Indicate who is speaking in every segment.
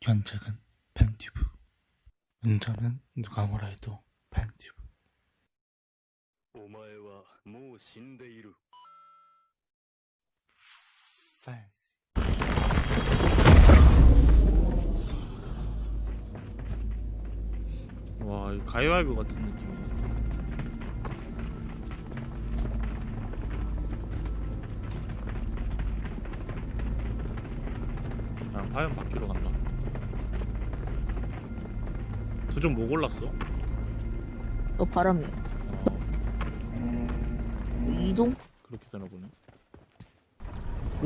Speaker 1: 견적은 팬튜브. 은자는 누가 뭐라 해도 팬튜브.
Speaker 2: 오마에와 모 신데이루.
Speaker 1: 팬스.
Speaker 3: 와, 이 가위바위보 같은 느낌이네. 아, 화면 바뀌러 간다. 두점 뭐 골랐어?
Speaker 4: 어 바람이야.
Speaker 3: 어,
Speaker 4: 이동?
Speaker 3: 그렇게 되나 보네.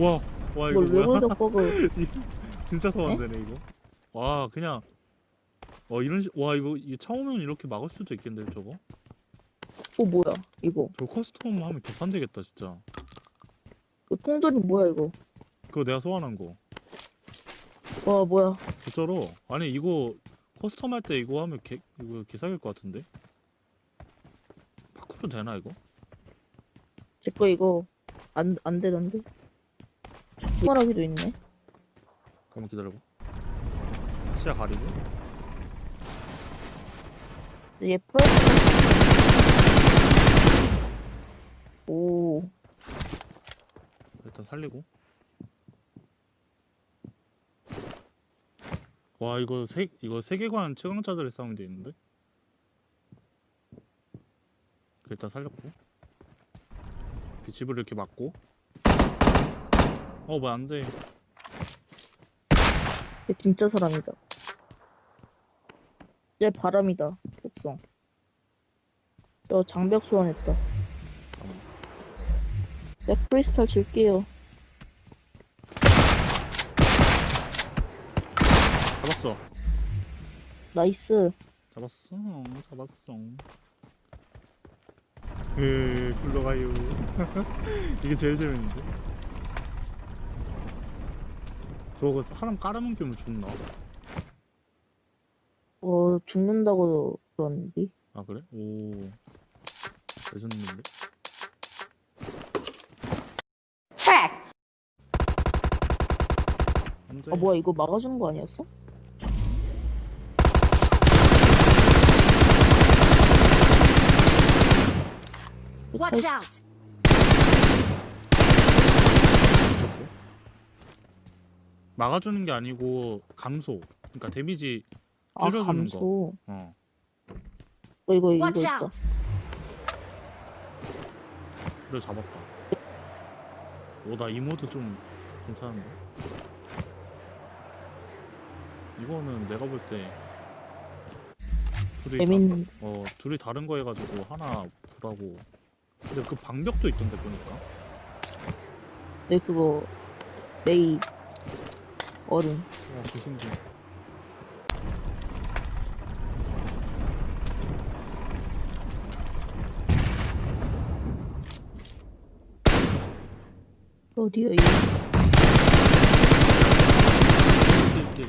Speaker 3: 와, 와 이거
Speaker 4: 뭘
Speaker 3: 뭐야?
Speaker 4: 외골적 버그?
Speaker 3: 진짜 소환 되네 이거. 와, 그냥 와 이런 식, 와 이거 이 처음에는 이렇게 막을 수도 있겠는데 저거.
Speaker 4: 어 뭐야 이거?
Speaker 3: 저 커스텀 하면 개판되겠다 진짜.
Speaker 4: 그 통전이 뭐야 이거?
Speaker 3: 그거 내가 소환한 거.
Speaker 4: 와 뭐야?
Speaker 3: 진짜로 아니 이거 커스텀 할 때 이거 하면 개 이거 개사길 것 같은데 파쿠르 되나 이거?
Speaker 4: 제 거 이거 안 안 되던데? 말하기도 있네.
Speaker 3: 한번 기다려봐 시야 가리고
Speaker 4: 얘 프레스. 오
Speaker 3: 일단 살리고 와 이거 세 이거 세계관 최강자들의 싸움이 돼 있는데 일단 살렸고 이 집을 이렇게 막고 어뭐 안돼
Speaker 4: 얘 진짜 사람이다. 얘 바람이다. 격성. 저 장벽 소환했다. 내 크리스탈 줄게요.
Speaker 3: 잡았어
Speaker 4: 나이스.
Speaker 3: 잡았어 잡았어 에 굴러가요 이게 제일 재밌는데 저거 사람 깔아뭉개면 죽나?
Speaker 4: 어 죽는다고 그러는데.
Speaker 3: 아 그래? 오 레전드인데? 안돼
Speaker 4: 아 뭐야 이거 막아주는 거 아니었어?
Speaker 5: Watch out!
Speaker 3: 막아주는 게 아니고 감소 그러니까 데미지
Speaker 4: 아
Speaker 3: 줄여주는 거
Speaker 4: 감소.
Speaker 3: 어.
Speaker 4: 어 이거 이거
Speaker 5: Watch
Speaker 4: 있다.
Speaker 5: out!
Speaker 3: 그래 잡았다 오나 이 모드 좀 괜찮은데 이거는 내가 볼 때 둘이 다,
Speaker 4: 재밌는.
Speaker 3: 어 둘이 다른 거 해가지고 하나 불하고 근데 그 방벽도 있던데 보니까
Speaker 4: 내 그거 메이 어른.
Speaker 3: 와 조심지
Speaker 4: 어디야 이거?
Speaker 3: 일, 일,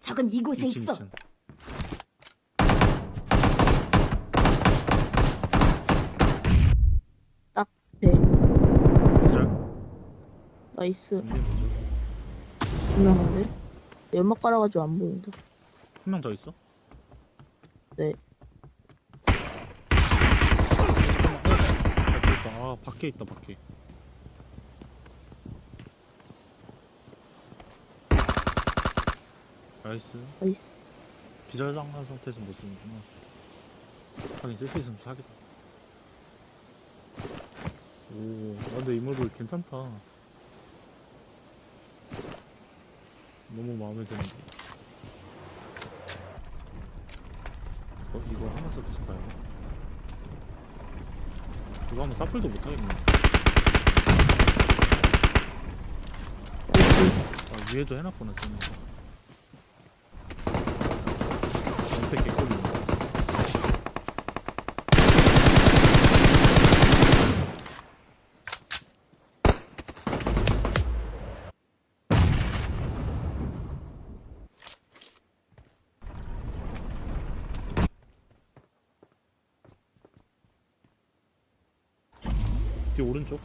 Speaker 5: 적은 이곳에 있어.
Speaker 3: 이층.
Speaker 4: 네.
Speaker 3: 기절
Speaker 4: 나이스.
Speaker 3: 이게 뭐죠?
Speaker 4: 유명한데? 연막 깔아가지고 안 보인다.
Speaker 3: 한 명 더 있어?
Speaker 4: 네.
Speaker 3: 아, 저기 있다. 아, 밖에 있다, 밖에. 나이스.
Speaker 4: 나이스.
Speaker 3: 비절장난 상태에서 못 쓰는구나. 하긴 쓸수 있으면 사기다. 오, 아, 근데 이 모드 괜찮다. 너무 마음에 드는데. 어, 이거 하나 써줄까요? 이거 하면 사플도 못하겠네. 아, 위에도 해놨구나, 저는. 전체 개꿀이네. 뒤 오른쪽?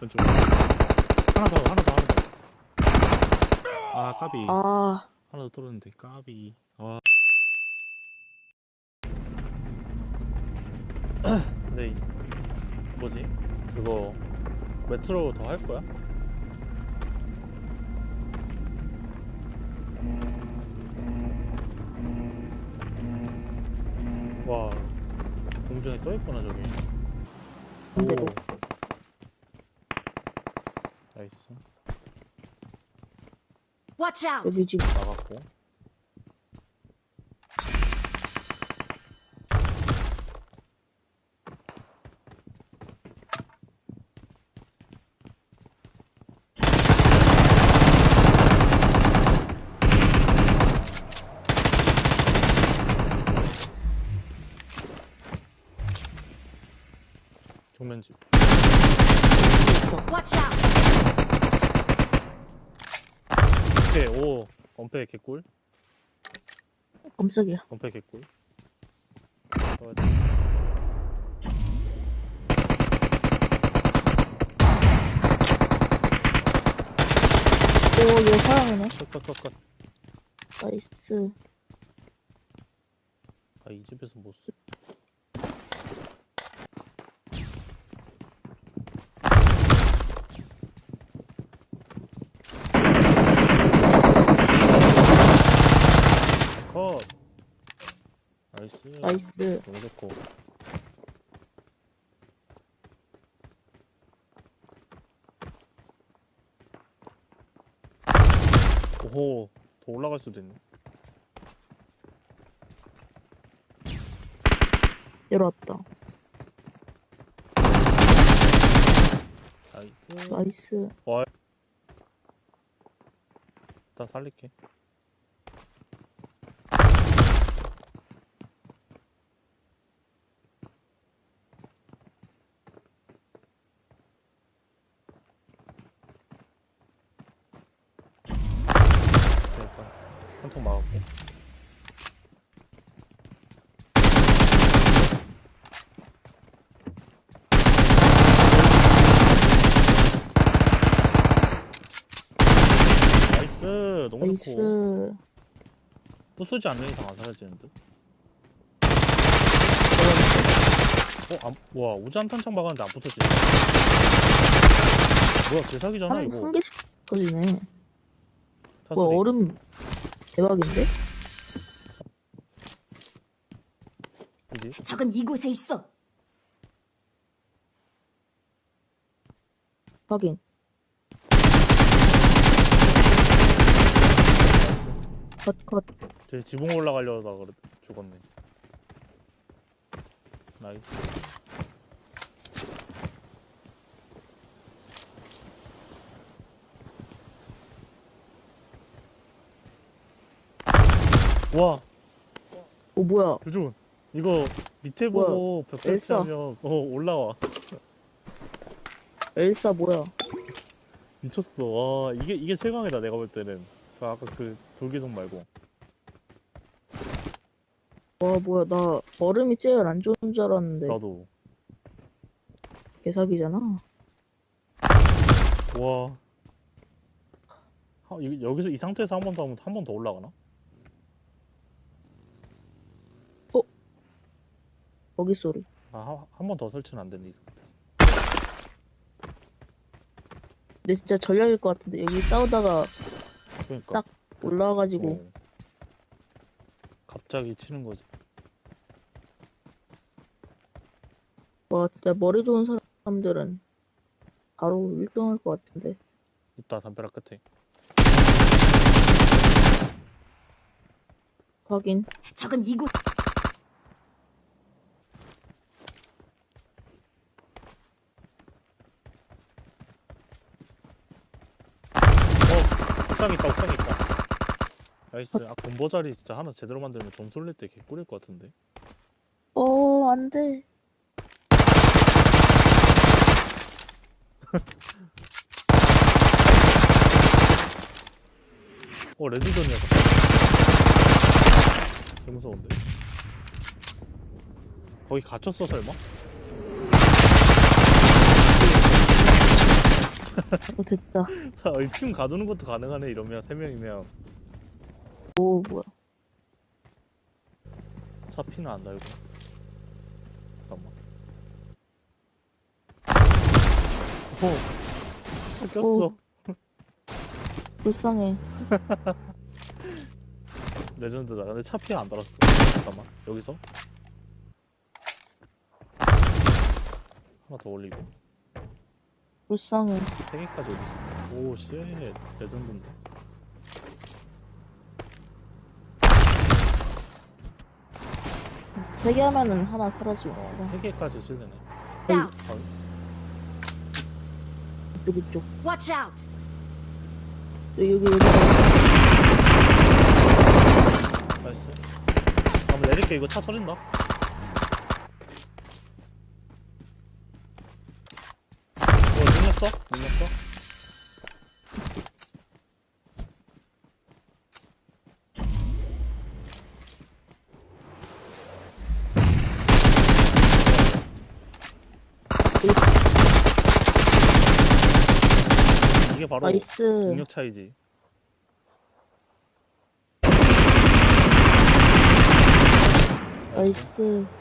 Speaker 3: 왼쪽. 하나 더 하나 더 하나 더. 아 까비.
Speaker 4: 아,
Speaker 3: 하나 더 떨어졌는데 까비. 아. 근데 이- 뭐지? 그거 메트로 더 할 거야? 와 공중에 떠 있구나 저기.
Speaker 4: 반대로.
Speaker 3: 오. 나이스
Speaker 5: Watch out!
Speaker 4: 여기 지금
Speaker 3: 나갔고 정면집
Speaker 5: Watch out!
Speaker 3: 오케이 오 엄폐 개꿀
Speaker 4: 깜짝이야.
Speaker 3: 엄폐 개꿀 어,
Speaker 4: 오, 얘 사랑이네.
Speaker 3: 컷컷컷컷
Speaker 4: 나이스.
Speaker 3: 아이 집에서 못 쓰. 컷. 나이스.
Speaker 4: 나이스.
Speaker 3: 너무 좋고. 오호 더 올라갈 수도 있네.
Speaker 4: 열었다.
Speaker 3: 나이스.
Speaker 4: 나이스.
Speaker 3: 일단 살릴게 일단 한통 막았고 나이스 너무 좋고
Speaker 4: 나이스.
Speaker 3: 부수지 않는 이상 안 사라지는 듯. 어, 안, 와, 우주함탄창 박았는데 안 부서지네. 뭐야, 개사기잖아,
Speaker 4: 한,
Speaker 3: 이거.
Speaker 4: 한 개씩 꺼지네.
Speaker 3: 사슬이.
Speaker 4: 뭐 얼음 대박인데?
Speaker 3: 그지?
Speaker 5: 적은 이곳에 있어.
Speaker 4: 확인. 컷, 컷.
Speaker 3: 쟤 지붕 올라가려다가 그래, 죽었네. 나이스. 와,
Speaker 4: 오, 뭐야.
Speaker 3: 두준. 이거 밑에
Speaker 4: 뭐야?
Speaker 3: 보고 벽
Speaker 4: 엘사.
Speaker 3: 설치하면 어 올라와.
Speaker 4: 엘사 뭐야.
Speaker 3: 미쳤어. 와, 이게 이게 최강이다. 내가 볼 때는. 그 아까 그 돌기둥 말고.
Speaker 4: 와, 뭐야. 나 얼음이 제일 안 좋은 줄 알았는데.
Speaker 3: 나도.
Speaker 4: 개사기잖아.
Speaker 3: 와. 이- 여기서 이 상태에서 한 번 더 하면 한 번 더 올라가나?
Speaker 4: 거기 소리.
Speaker 3: 아, 한 번 더 설치는 안 되네, 이 상태.
Speaker 4: 근데 진짜 전략일 것 같은데. 여기 싸우다가
Speaker 3: 그러니까.
Speaker 4: 딱 올라와가지고.
Speaker 3: 어. 갑자기 치는 거지.
Speaker 4: 와, 진짜 머리 좋은 사람들은 바로 1등 할 것 같은데.
Speaker 3: 있다, 담벼락 끝에.
Speaker 4: 확인.
Speaker 5: 적은 이곳.
Speaker 3: 어, 옥상 있다, 옥상 있다. 나이스. 아, 본보 자리 진짜 하나 제대로 만들면 점 쏠릴 때 개꿀일 것 같은데.
Speaker 4: 어, 안 돼.
Speaker 3: 어, 레드존이야. 개 무서운데. 거기 갇혔어, 설마?
Speaker 4: 어, 됐다.
Speaker 3: 자, 이팀 가두는 것도 가능하네 이러면 세 명이면
Speaker 4: 오, 뭐야.
Speaker 3: 차 피는 안 달고. 잠깐만. 오, 꼈어.
Speaker 4: 오. 불쌍해.
Speaker 3: 레전드다. 근데 차 피가 안 달았어. 잠깐만. 여기서 하나 더 올리고
Speaker 4: 불쌍해.
Speaker 3: 세 개까지 수 있어. 오, 쉣. 레전드인데.
Speaker 4: 세 개 하면은 하나 사라지고.
Speaker 3: 어, 세 개까지.
Speaker 5: Out.
Speaker 3: 어,
Speaker 4: 이쪽, 이쪽.
Speaker 5: Watch out.
Speaker 4: 여기, 여기, 여기.
Speaker 3: 나이스. 한번 내릴게. 이거 차 터진다. 어? 능력 써? 이게 바로
Speaker 4: 나이스.
Speaker 3: 능력 차이지.
Speaker 4: 나이스.